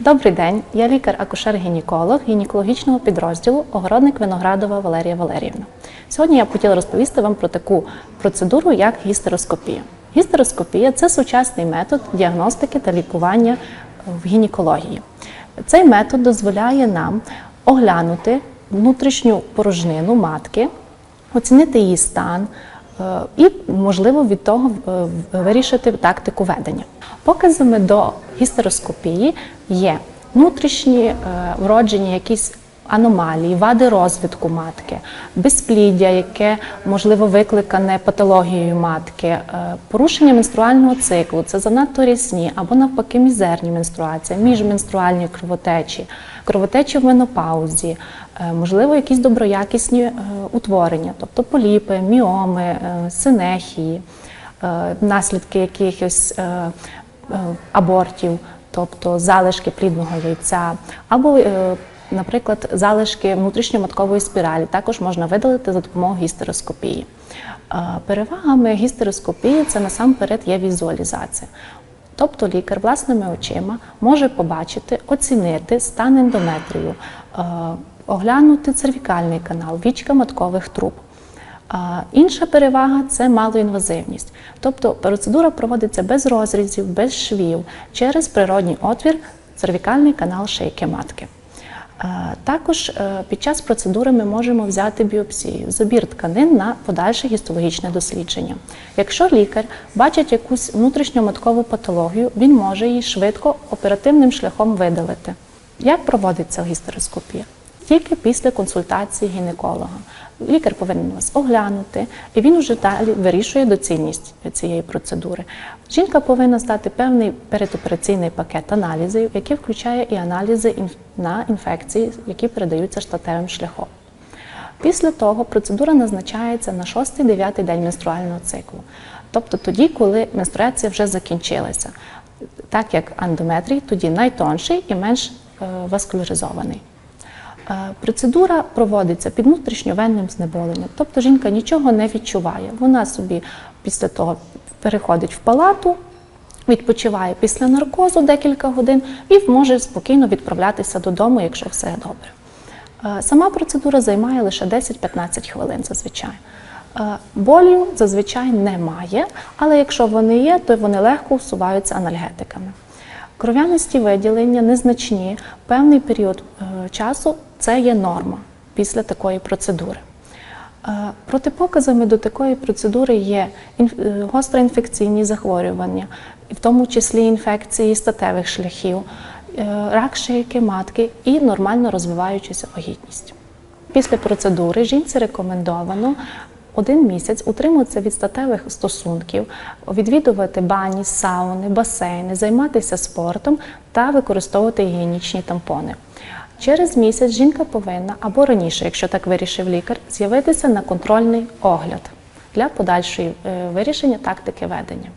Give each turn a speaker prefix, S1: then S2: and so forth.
S1: Добрий день, я лікар-акушер-гінеколог гінекологічного підрозділу Огородник Виноградова Валерія Валеріївна. Сьогодні я б хотіла розповісти вам про таку процедуру, як гістероскопія. Гістероскопія це сучасний метод діагностики та лікування в гінекології. Цей метод дозволяє нам оглянути внутрішню порожнину матки, оцінити її стан і, можливо, від того е, вирішити тактику ведення. Показами до гістероскопії є внутрішні е, вроджені якісь аномалії, вади розвитку матки, безпліддя, яке можливо викликане патологією матки, е, порушення менструального циклу, це занадто рясні або навпаки мізерні менструації, міжменструальні кровотечі, кровотечі в менопаузі, е, можливо, якісь доброякісні е, утворення, тобто поліпи, міоми, синехії, наслідки якихось абортів, тобто залишки плідного яйця, або, наприклад, залишки внутрішньоматкової спіралі також можна видалити за допомогою гістероскопії. Е, Перевагами гістероскопії це насамперед є візуалізація. Тобто лікар власними очима може побачити, оцінити стан ендометрію, е, оглянути цервікальний канал, вічка маткових труб. Інша перевага це малоінвазивність. Тобто процедура проводиться без розрізів, без швів, через природній отвір цервікальний канал шийки матки. Е, Також е, під час процедури ми можемо взяти біопсію, забір тканин на подальше гістологічне дослідження. Якщо лікар бачить якусь внутрішньоматкову патологію, він може її швидко оперативним шляхом видалити. Як проводиться гістероскопія? Тільки після консультації гінеколога. Лікар повинен вас оглянути, і він вже далі вирішує доцільність цієї процедури. Жінка повинна здати певний передопераційний пакет аналізів, який включає і аналізи на інфекції, які передаються штатевим шляхом. Після того процедура назначається на 6-9 день менструального циклу, тобто тоді, коли менструація вже закінчилася, так як ендометрій тоді найтонший і менш е, васкуляризований. Е, Процедура проводиться під внутрішньовенним знеболенням, тобто жінка нічого не відчуває. Вона собі після того переходить в палату, відпочиває після наркозу декілька годин і може спокійно відправлятися додому, якщо все добре. Е, Сама процедура займає лише 10-15 хвилин зазвичай. Е, Болю зазвичай немає, але якщо вони є, то вони легко усуваються анальгетиками. Кров'янисті виділення незначні, певний період часу це є норма після такої процедури. Е, Протипоказами до такої процедури є е, гостроінфекційні захворювання, в тому числі інфекції статевих шляхів, е, рак шийки матки і нормально розвиваючася вагітність. Після процедури жінці рекомендовано один місяць утримуватися від статевих стосунків, відвідувати бані, сауни, басейни, займатися спортом та використовувати гігієнічні тампони. Через місяць жінка повинна або раніше, якщо так вирішив лікар, з'явитися на контрольний огляд для подальшої е, вирішення тактики ведення.